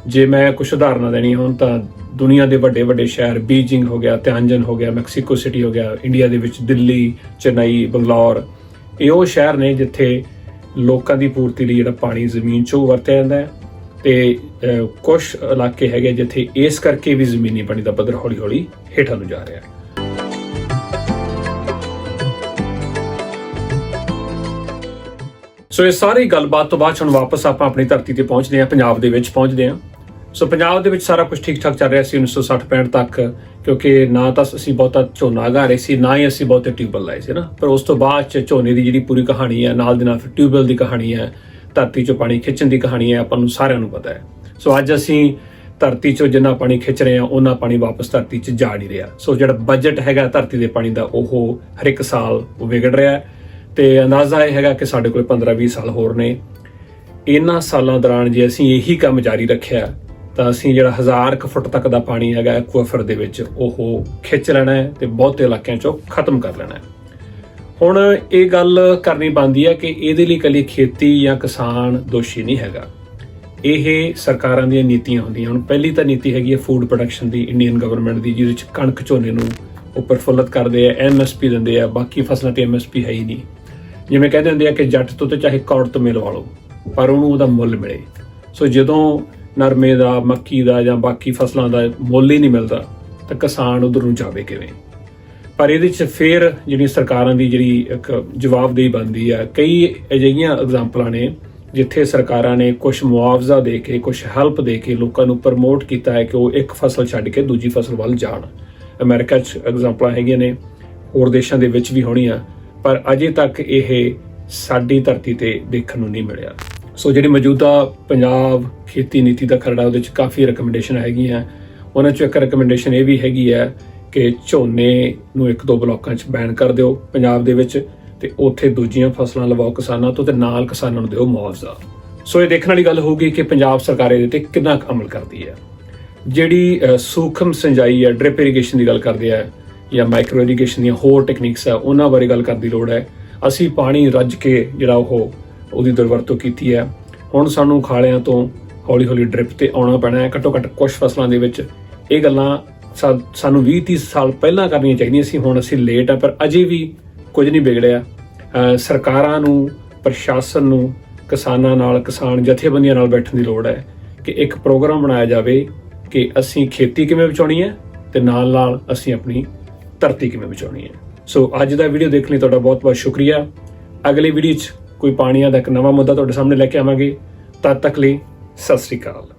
ਜੇ ਮੈਂ ਕੁਝ ਉਦਾਹਰਨਾਂ ਦੇਣੀ ਹੋਣ ਤਾਂ ਦੁਨੀਆ ਦੇ ਵੱਡੇ ਵੱਡੇ ਸ਼ਹਿਰ ਬੀਜਿੰਗ ਹੋ ਗਿਆ, ਤਿਆਂਜਨ ਹੋ ਗਿਆ, ਮੈਕਸੀਕੋ ਸਿਟੀ ਹੋ ਗਿਆ, ਇੰਡੀਆ ਦੇ ਵਿੱਚ ਦਿੱਲੀ, ਚੇਨਈ, ਬੰਗਲੌਰ, ਇਹ ਉਹ ਸ਼ਹਿਰ ਨੇ ਜਿੱਥੇ ਲੋਕਾਂ ਦੀ ਪੂਰਤੀ ਲਈ ਜਿਹੜਾ ਪਾਣੀ ਜ਼ਮੀਨ 'ਚੋਂ ਵਰਤਿਆ ਜਾਂਦਾ ਹੈ। ਤੇ ਕੁਝ ਇਲਾਕੇ ਹੈਗੇ ਜਿੱਥੇ ਇਸ ਕਰਕੇ ਵੀ ਜ਼ਮੀਨੀ ਪਾਣੀ ਦਾ ਪੱਧਰ ਹੌਲੀ-ਹੌਲੀ ਹੇਠਾਂ ਨੂੰ ਜਾ ਰਿਹਾ ਹੈ। ਸੋ ਇਹ ਸਾਰੀ ਗੱਲਬਾਤ ਤੋਂ ਬਾਅਦ ਹੁਣ ਵਾਪਸ ਆਪਾਂ ਆਪਣੀ ਧਰਤੀ ਤੇ ਪਹੁੰਚਦੇ ਹਾਂ, ਪੰਜਾਬ ਦੇ ਵਿੱਚ ਪਹੁੰਚਦੇ ਹਾਂ। ਸੋ ਪੰਜਾਬ ਦੇ ਵਿੱਚ ਸਾਰਾ ਕੁਝ ਠੀਕ ਠਾਕ ਚੱਲ ਰਿਹਾ ਸੀ 1960-65 ਤੱਕ, ਕਿਉਂਕਿ ਨਾ ਤਾਂ ਅਸੀਂ ਬਹੁਤਾ ਝੋਨਾ ਲਗਾ ਰਹੇ ਸੀ, ਨਾ ਹੀ ਅਸੀਂ ਬਹੁਤੇ ਟਿਊਬਲ ਲਾਏ ਸੀ ਨਾ। ਪਰ ਉਸ ਤੋਂ ਬਾਅਦ ਚ ਝੋਨੇ ਦੀ ਜਿਹੜੀ ਪੂਰੀ ਕਹਾਣੀ ਹੈ, ਨਾਲ ਦੇ ਨਾਲ ਫਿਰ ਟਿਊਬਲ ਦੀ ਕਹਾਣੀ ਹੈ ਧਰਤੀ ਚੋਂ ਪਾਣੀ ਖਿੱਚਣ ਦੀ ਕਹਾਣੀ ਹੈ, ਆਪਾਂ ਨੂੰ ਸਾਰਿਆਂ ਨੂੰ ਪਤਾ ਹੈ। ਸੋ ਅੱਜ ਅਸੀਂ ਧਰਤੀ ਚੋਂ ਜਿੰਨਾ ਪਾਣੀ ਖਿੱਚ ਰਹੇ ਹਾਂ ਉਹਨਾਂ ਪਾਣੀ ਵਾਪਸ ਧਰਤੀ 'ਚ ਜਾ ਨਹੀਂ ਰਿਹਾ। ਸੋ ਜਿਹੜਾ ਬਜਟ ਹੈਗਾ ਧਰਤੀ ਦੇ ਪਾਣੀ ਦਾ, ਉਹ ਹਰ ਇੱਕ ਸਾਲ ਵਿਗੜ ਰਿਹਾ ਹੈ। ਤੇ ਅੰਦਾਜ਼ਾ ਇਹ ਹੈਗਾ ਕਿ ਸਾਡੇ ਕੋਲ 15-20 ਸਾਲ ਹੋਰ ਨੇ। ਇਹਨਾਂ ਸਾਲਾਂ ਦੌਰਾਨ ਜੇ ਅਸੀਂ ਇਹੀ ਕੰਮ ਜਾਰੀ ਰੱਖਿਆ, ਤਾਂ ਅਸੀਂ ਜਿਹੜਾ ਹਜ਼ਾਰ ਕੁ ਫੁੱਟ ਤੱਕ ਦਾ ਪਾਣੀ ਹੈਗਾ ਐਕਵਾਫਰ ਦੇ ਵਿੱਚ, ਉਹ ਖਿੱਚ ਲੈਣਾ ਹੈ ਤੇ ਬਹੁਤੇ ਇਲਾਕਿਆਂ 'ਚੋਂ ਖਤਮ ਕਰ ਲੈਣਾ ਹੈ। ਹੁਣ ਇਹ ਗੱਲ ਕਰਨੀ ਬਣਦੀ ਹੈ ਕਿ ਇਹਦੇ ਲਈ ਕੱਲੀ ਖੇਤੀ ਜਾਂ ਕਿਸਾਨ ਦੋਸ਼ੀ ਨਹੀਂ ਹੈਗਾ। ਇਹ ਸਰਕਾਰਾਂ ਦੀਆਂ ਨੀਤੀਆਂ ਹੁੰਦੀਆਂ ਹੁਣ ਪਹਿਲੀ ਤਾਂ ਨੀਤੀ ਹੈਗੀ ਹੈ ਫੂਡ ਪ੍ਰੋਡਕਸ਼ਨ ਦੀ ਇੰਡੀਅਨ ਗਵਰਨਮੈਂਟ ਦੀ, ਜਿਹਦੇ ਵਿੱਚ ਕਣਕ ਝੋਨੇ ਨੂੰ ਉਹ ਪ੍ਰਫੁੱਲਤ ਕਰਦੇ ਆ ਐਮਐਸਪੀ ਦਿੰਦੇ ਆ, ਬਾਕੀ ਫਸਲਾਂ ਤੇ ਐਮਐਸਪੀ ਹੈ ਹੀ ਨਹੀਂ। ਜਿਵੇਂ ਕਹਿੰਦੇ ਹੁੰਦੇ ਆ ਕਿ ਜੱਟ ਤੋਂ ਤੇ ਚਾਹੇ ਕੌੜ ਤੋਂ ਮਿਲ ਵਾਲੋ ਪਰ ਉਹਨੂੰ ਉਹਦਾ ਮੁੱਲ ਮਿਲੇ। ਸੋ ਜਦੋਂ ਨਰਮੇ ਦਾ, ਮੱਕੀ ਦਾ ਜਾਂ ਬਾਕੀ ਫਸਲਾਂ ਦਾ ਮੁੱਲ ਹੀ ਨਹੀਂ ਮਿਲਦਾ, ਤਾਂ ਕਿਸਾਨ ਉਧਰ ਨੂੰ ਜਾਵੇ ਕਿਵੇਂ? ਪਰ ਇਹਦੇ ਚ ਫੇਰ ਜਿਹੜੀ ਸਰਕਾਰਾਂ ਦੀ ਜਿਹੜੀ ਇੱਕ ਜਵਾਬਦੇਹੀ ਬਣਦੀ ਆ, ਕਈ ਅਜਿਹੀਆਂ ਐਗਜ਼ਾਮਪਲਾਂ ਨੇ ਜਿੱਥੇ ਸਰਕਾਰਾਂ ਨੇ ਕੁਝ ਮੁਆਵਜ਼ਾ ਦੇ ਕੇ ਕੁਝ ਹੈਲਪ ਦੇ ਕੇ ਲੋਕਾਂ ਨੂੰ ਪ੍ਰਮੋਟ ਕੀਤਾ ਹੈ ਕਿ ਉਹ ਇੱਕ ਫਸਲ ਛੱਡ ਕੇ ਦੂਜੀ ਫਸਲ ਵੱਲ ਜਾਣ। ਅਮਰੀਕਾ 'ਚ ਐਗਜ਼ਾਮਪਲਾਂ ਹੈਗੀਆਂ ਨੇ, ਹੋਰ ਦੇਸ਼ਾਂ ਦੇ ਵਿੱਚ ਵੀ ਹੋਣੀਆਂ, ਪਰ ਅਜੇ ਤੱਕ ਇਹ ਸਾਡੀ ਧਰਤੀ ਤੇ ਦੇਖਣ ਨੂੰ ਨਹੀਂ ਮਿਲਿਆ। ਸੋ ਜਿਹੜੀ ਮੌਜੂਦਾ ਪੰਜਾਬ ਖੇਤੀ ਨੀਤੀ ਦਾ ਖਰੜਾ ਉਹਦੇ 'ਚ ਕਾਫੀ ਰეკਮੈਂਡੇਸ਼ਨ ਹੈਗੀਆਂ। ਉਹਨਾਂ 'ਚੋਂ ਇੱਕ ਰეკਮੈਂਡੇਸ਼ਨ ਇਹ ਵੀ ਹੈਗੀ ਹੈ ਕਿ ਝੋਨੇ ਨੂੰ ਇੱਕ ਦੋ ਬਲਾਕਾਂ 'ਚ ਬੈਨ ਕਰ ਦਿਓ ਪੰਜਾਬ ਦੇ ਵਿੱਚ ਤੇ ਉੱਥੇ ਦੂਜੀਆਂ ਫਸਲਾਂ ਲਵਾਓ ਕਿਸਾਨਾਂ ਤੋਂ ਤੇ ਨਾਲ ਕਿਸਾਨਾਂ ਨੂੰ ਦਿਓ ਮੁਆਵਜ਼ਾ। ਸੋ ਇਹ ਦੇਖਣ ਵਾਲੀ ਗੱਲ ਹੋਊਗੀ ਕਿ ਪੰਜਾਬ ਸਰਕਾਰ ਇਹਦੇ ਤੇ ਕਿੰਨਾ ਕੁ ਅਮਲ ਕਰਦੀ ਹੈ। ਜਿਹੜੀ ਸੂਖਮ ਸਿੰਜਾਈ ਹੈ, ਡ੍ਰਿਪ ਇਰੀਗੇਸ਼ਨ ਦੀ ਗੱਲ ਕਰਦੇ ਆ ਜਾਂ ਮਾਈਕਰੋ ਇਰੀਗੇਸ਼ਨ ਦੀਆਂ ਹੋਰ ਟੈਕਨੀਕਸ ਆ ਉਹਨਾਂ ਬਾਰੇ ਗੱਲ ਕਰਨ ਦੀ ਲੋੜ ਹੈ। ਅਸੀਂ ਪਾਣੀ ਰੱਜ ਕੇ ਜਿਹੜਾ ਉਹ ਉਹਦੀ ਦੁਰਵਰਤੋਂ ਕੀਤੀ ਹੈ। ਹੁਣ ਸਾਨੂੰ ਖਾਲਿਆਂ ਤੋਂ ਹੌਲੀ ਹੌਲੀ ਡ੍ਰਿਪ ਤੇ ਆਉਣਾ ਪੈਣਾ ਹੈ। ਘੱਟੋ ਘੱਟ ਕੁਝ ਫਸਲਾਂ ਦੇ ਵਿੱਚ ਇਹ ਗੱਲਾਂ ਸਾਨੂੰ 20 30 ਸਾਲ ਪਹਿਲਾਂ ਕਰਨੀਆਂ ਚਾਹੀਦੀਆਂ ਸੀ, ਹੁਣ ਅਸੀਂ ਲੇਟ ਆ, ਪਰ ਅਜੇ ਵੀ ਕੁਝ ਨਹੀਂ ਵਿਗੜਿਆ। ਸਰਕਾਰਾਂ ਨੂੰ, ਪ੍ਰਸ਼ਾਸਨ ਨੂੰ, ਕਿਸਾਨਾਂ ਨਾਲ, ਕਿਸਾਨ ਜਥੇਬੰਦੀਆਂ ਨਾਲ ਬੈਠਣ ਦੀ ਲੋੜ ਹੈ ਕਿ ਇੱਕ ਪ੍ਰੋਗਰਾਮ ਬਣਾਇਆ ਜਾਵੇ ਕਿ ਅਸੀਂ ਖੇਤੀ ਕਿਵੇਂ ਬਚਾਉਣੀ ਹੈ ਤੇ ਨਾਲ ਨਾਲ ਅਸੀਂ ਆਪਣੀ ਧਰਤੀ ਕਿਵੇਂ ਬਚਾਉਣੀ ਹੈ। ਸੋ ਅੱਜ ਦਾ ਵੀਡੀਓ ਦੇਖਣ ਲਈ ਤੁਹਾਡਾ ਬਹੁਤ ਬਹੁਤ ਸ਼ੁਕਰੀਆ। ਅਗਲੀ ਵੀਡੀਓ 'ਚ ਕੋਈ ਪਾਣੀਆਂ ਦਾ ਇੱਕ ਨਵਾਂ ਮੁੱਦਾ ਤੁਹਾਡੇ ਸਾਹਮਣੇ ਲੈ ਕੇ ਆਵਾਂਗੇ। ਤਦ ਤੱਕ ਲਈ ਸਤਿ ਸ੍ਰੀ ਅਕਾਲ।